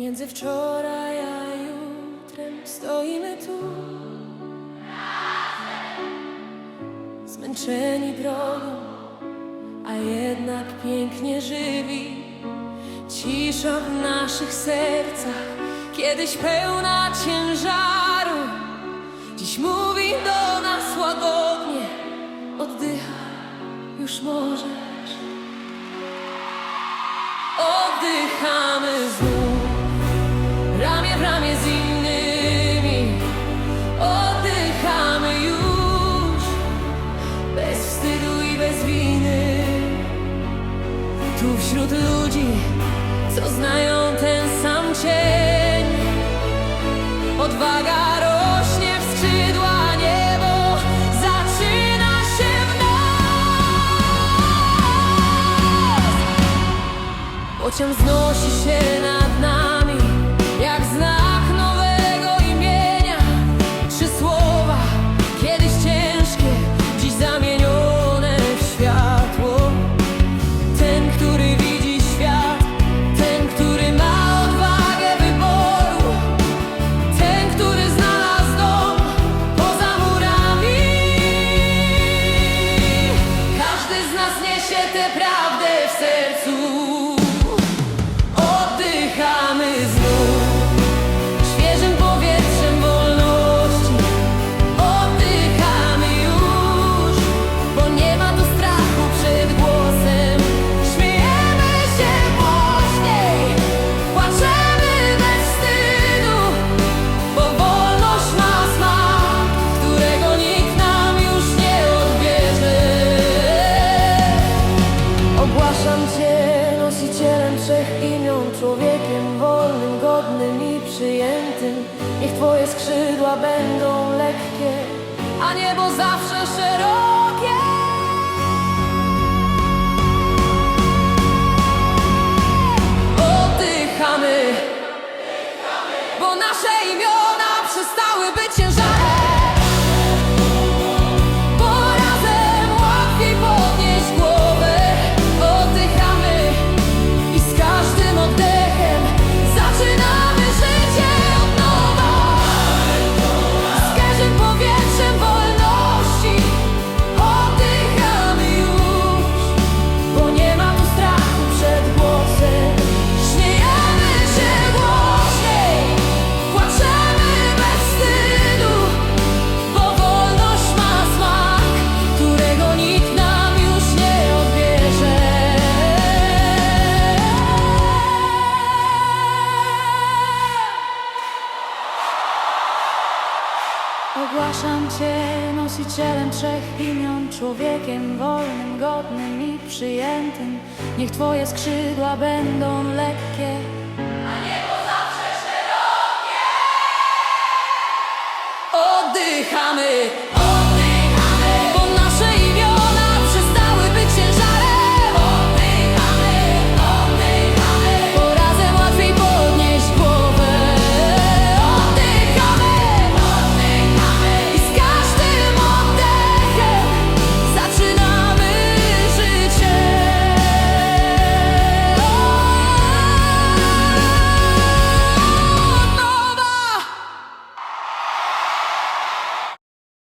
Między wczoraj a jutrem stoimy tu. Zmęczeni drogą, a jednak pięknie żywi. Cisza w naszych sercach, kiedyś pełna ciężaru. Dziś mówi do nas łagodnie, oddycha już możesz. Oddychamy znów. Ramię w ramię z innymi. Oddychamy już. Bez wstydu i bez winy. Tu wśród ludzi, co znają ten sam cień. Odwaga Pociąg wznosi się nad nami Jak znak nowego imienia. Trzy słowa, kiedyś ciężkie Dziś zamienione w światło. Ten, który widzi świat Ten, który ma odwagę wyboru. Ten, który znalazł dom poza murami. Każdy z nas niesie tę prawdę Ogłaszam Cię nosicielem trzech imion Człowiekiem wolnym, godnym i przyjętym. Niech Twoje skrzydła będą lekkie A niebo zawsze szerokie Ogłaszam Cię nosicielem trzech imion, człowiekiem wolnym, godnym i przyjętym. Niech Twoje skrzydła będą lekkie, a niebo zawsze szerokie. Oddychamy.